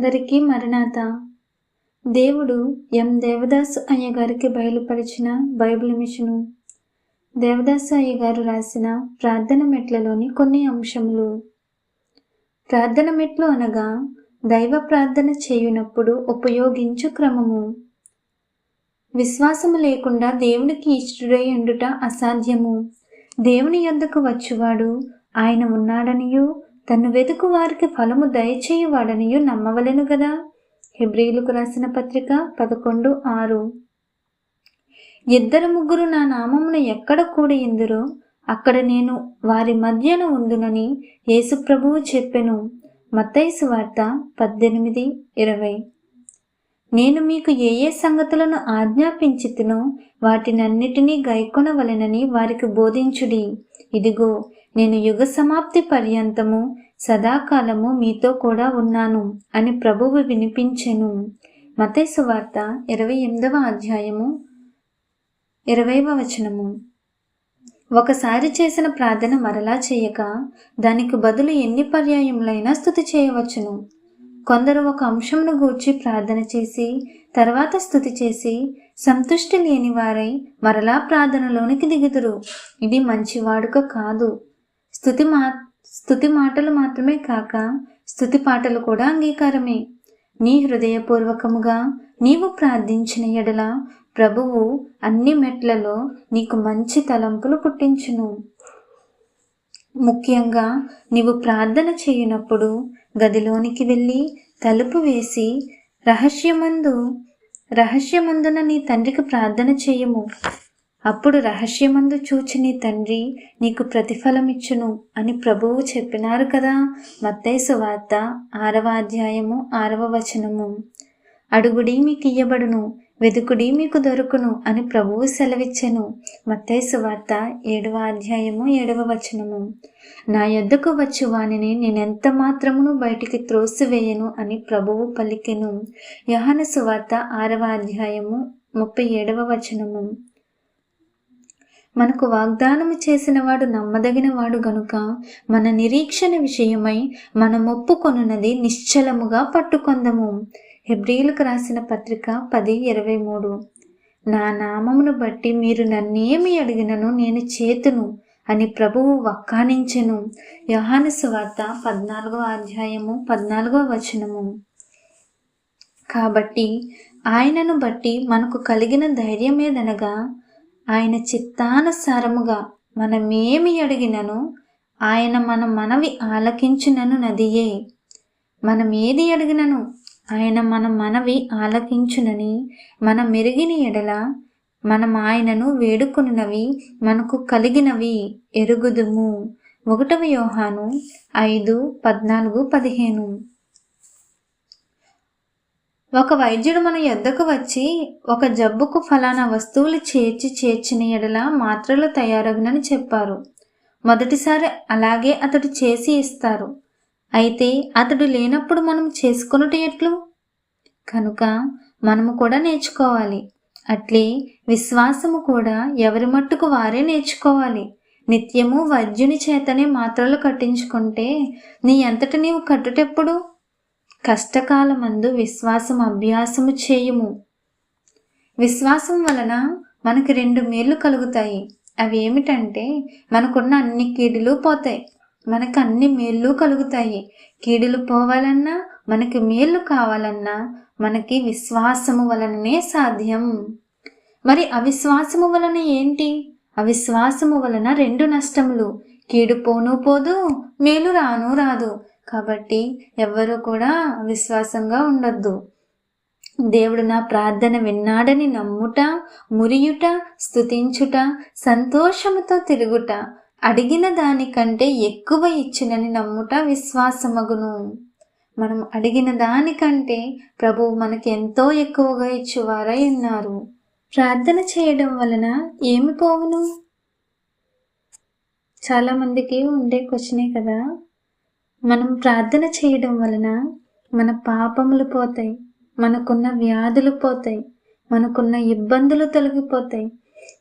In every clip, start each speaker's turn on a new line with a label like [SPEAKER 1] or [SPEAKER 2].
[SPEAKER 1] అందరికీ మరణాత. దేవుడు ఎం. దేవదాస్ అయ్య గారికి బయలుపరిచిన బైబిల్ మిషను. దేవదాస్ అయ్య గారు రాసిన ప్రార్థన మెట్లలోని కొన్ని అంశములు. ప్రార్థన మెట్లు అనగా దైవ ప్రార్థన చేయునప్పుడు ఉపయోగించు క్రమము. విశ్వాసము లేకుండా దేవునికి ఇష్టడై ఉండుట అసాధ్యము. దేవుని యొద్దకు వచ్చువాడు ఆయన ఉన్నాడనియు తను వెతుకు వారికి ఫలము దయచేయువాడనియు నమ్మవలెను గదా? హెబ్రిలకు రాసిన పత్రిక పదకొండు ఆరు. ఇద్దరు ముగ్గురు నా నామమున ఎక్కడ కూడి ఇందురో అక్కడ నేను వారి మధ్యన ఉందునని యేసుప్రభువు చెప్పెను. మత్తైసు వార్త పద్దెనిమిది ఇరవై. నేను మీకు ఏ ఏ సంగతులను ఆజ్ఞాపించితునో వాటినన్నిటినీ గైకొనవలెనని వారికి బోధించుడి. ఇదిగో నేను యుగ సమాప్తి పర్యంతము సదాకాలము మీతో కూడా ఉన్నాను అని ప్రభువు వినిపించెను. మతేసు వార్త ఇరవై ఎనిమిదవ అధ్యాయము ఇరవైవ వచనము. ఒకసారి చేసిన ప్రార్థన మరలా చేయక దానికి బదులు ఎన్ని పర్యాయములైనా స్థుతి చేయవచ్చును. కొందరు ఒక అంశంను గూర్చి ప్రార్థన చేసి తర్వాత స్థుతి చేసి సంతుష్టి లేని వారై మరలా ప్రార్థనలోనికి దిగుదురు. ఇది మంచి వాడుక కాదు. స్థుతి మా స్థుతి మాటలు మాత్రమే కాక స్థుతి పాటలు కూడా అంగీకారమే. నీ హృదయపూర్వకముగా నీవు ప్రార్థించిన ఎడల ప్రభువు అన్ని మెట్లలో నీకు మంచి తలంపులు పుట్టించును. ముఖ్యంగా నీవు ప్రార్థన చేయనప్పుడు గదిలోనికి వెళ్ళి తలుపు వేసి రహస్యమందు రహస్యమందున నీ తండ్రికి ప్రార్థన చేయము. అప్పుడు రహస్యమందు చూచి నీ తండ్రి నీకు ప్రతిఫలమిచ్చును అని ప్రభువు చెప్పినారు కదా. మత్తైసు వార్త ఆరవ అధ్యాయము ఆరవ వచనము. అడుగుడి మీకు ఇయ్యబడును వెదుకుడి మీకు దొరుకును అని ప్రభువు సెలవిచ్చెను. మత్తైసు వార్త ఏడవ అధ్యాయము ఏడవ వచనము. నా యొద్దకు వచ్చు వానిని నేనెంత మాత్రమును బయటికి త్రోసివేయను అని ప్రభువు పలికెను. యహన సువార్త ఆరవ అధ్యాయము ముప్పై ఏడవ వచనము. మనకు వాగ్దానము చేసినవాడు నమ్మదగినవాడు గనుక మన నిరీక్షణ విషయమై మనం ఒప్పుకొనున్నది నిశ్చలముగా పట్టుకొందము. హెబ్రిలకు రాసిన పత్రిక పది ఇరవై మూడు. నా నామమును బట్టి మీరు నన్నేమి అడిగినను నేను చేతును అని ప్రభువు వక్కానించెను. యోహాను వార్త పద్నాలుగో అధ్యాయము పద్నాలుగో వచనము. కాబట్టి ఆయనను బట్టి మనకు కలిగిన ధైర్యమేదనగా ఆయన చిత్తానుసారముగా మనమేమి అడిగినను ఆయన మన మనవి ఆలకించినను నదియే. మనం ఏది అడిగినను ఆయన మన మనవి ఆలకించునని మన మెరిగిన ఎడల మనం ఆయనను వేడుకొనినవి మనకు కలిగినవి ఎరుగుదుము. ఒకటవ యోహాను ఐదు పద్నాలుగు పదిహేను. ఒక వైద్యుడు మన యొద్దకు వచ్చి ఒక జబ్బుకు ఫలానా వస్తువులు చేర్చి చేర్చిన ఎడల మాత్రలు తయారగునని చెప్పారు. మొదటిసారి అలాగే అతడు చేసి ఇస్తారు. అయితే అతడు లేనప్పుడు మనం చేసుకున్నట్టు ఎట్లు? కనుక మనము కూడా నేర్చుకోవాలి. అట్లే విశ్వాసము కూడా ఎవరి మట్టుకు వారే నేర్చుకోవాలి. నిత్యము వైద్యుని చేతనే మాత్రలు కట్టించుకుంటే నీ ఎంతట నీవు కట్టుటెప్పుడు? కష్టకాలమందు విశ్వాసం అభ్యాసము చేయుము. విశ్వాసం వలన మనకి రెండు మేలు కలుగుతాయి. అవి ఏమిటంటే మనకున్న అన్ని కీడులు పోతాయి. మనకు అన్ని మేళ్ళు కలుగుతాయి. కీడులు పోవాలన్నా మనకి మేళ్ళు కావాలన్నా మనకి విశ్వాసము వలననే సాధ్యం. మరి అవిశ్వాసము వలన ఏంటి? అవిశ్వాసము వలన రెండు నష్టములు. కీడు పోను పోదు మేలు రాను రాదు. కాబట్టి ఎవ్వరూ కూడా విశ్వాసంగా ఉండొద్దు. దేవుడు నా ప్రార్థన విన్నాడని నమ్ముట మురియుట స్తుతించుట సంతోషముతో తిరుగుట అడిగిన దానికంటే ఎక్కువ ఇచ్చినని నమ్ముట విశ్వాసమగును. మనం అడిగిన దానికంటే ప్రభువు మనకి ఎంతో ఎక్కువగా ఇచ్చేవారై ఉన్నారు. ప్రార్థన చేయడం వలన ఏమి పోవును? చాలామందికి ఉండే క్వశ్చనే కదా. మనం ప్రార్థన చేయడం వలన మన పాపములు పోతాయి మనకున్న వ్యాధులు పోతాయి మనకున్న ఇబ్బందులు తొలగిపోతాయి.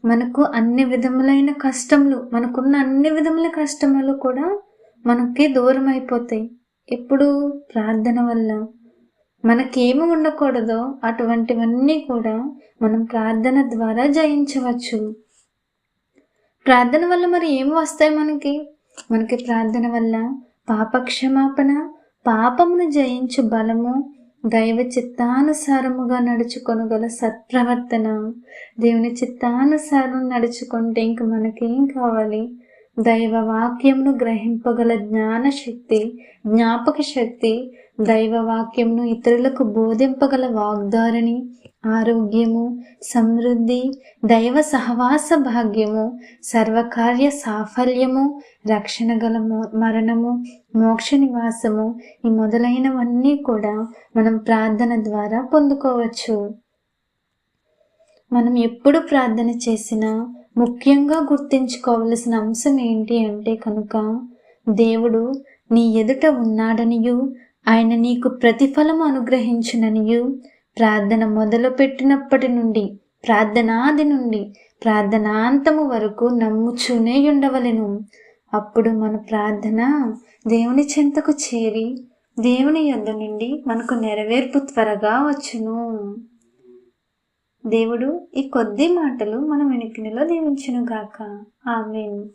[SPEAKER 1] మనకు అన్ని విధములైన కష్టములు మనకున్న అన్ని విధముల కష్టములు కూడా మనకి దూరం అయిపోతాయి. ఎప్పుడు? ప్రార్థన వల్ల. మనకేమి ఉండకూడదో అటువంటివన్నీ కూడా మనం ప్రార్థన ద్వారా జయించవచ్చు. ప్రార్థన వల్ల మరి ఏమి వస్తాయి మనకి? మనకి ప్రార్థన వల్ల పాపక్షమాపణ పాపమును జయించు బలము దైవ చిత్తానుసారముగా నడుచుకొనగల సత్ప్రవర్తన. దేవుని చిత్తానుసారం నడుచుకుంటే ఇంక మనకేం కావాలి? దైవ వాక్యమును గ్రహింపగల జ్ఞాన శక్తి జ్ఞాపక శక్తి దైవవాక్యంను ఇతరులకు బోధింపగల వాగ్దారిని ఆరోగ్యము సమృద్ధి దైవ సహవాస భాగ్యము సర్వకార్య సాఫల్యము రక్షణ గల మో- మరణము మోక్ష నివాసము ఈ మొదలైనవన్నీ కూడా మనం ప్రార్థన ద్వారా పొందుకోవచ్చు. మనం ఎప్పుడు ప్రార్థన చేసినా ముఖ్యంగా గుర్తుంచుకోవలసిన అంశం ఏంటి అంటే కనుక దేవుడు నీ ఎదుట ఉన్నాడనియు ఆయన నీకు ప్రతిఫలము అనుగ్రహించుననియు. ప్రార్థన మొదలుపెట్టినప్పటి నుండి ప్రార్థనాది నుండి ప్రార్థనాంతము వరకు నమ్ముచూనే ఉండవలెను. అప్పుడు మన ప్రార్థన దేవుని చెంతకు చేరి దేవుని యొద్ద నుండి మనకు నెరవేర్పు త్వరగా వచ్చును. దేవుడు ఈ కొద్ది మాటలు మన వెనుకనిలో దీవించునుగాక. గాక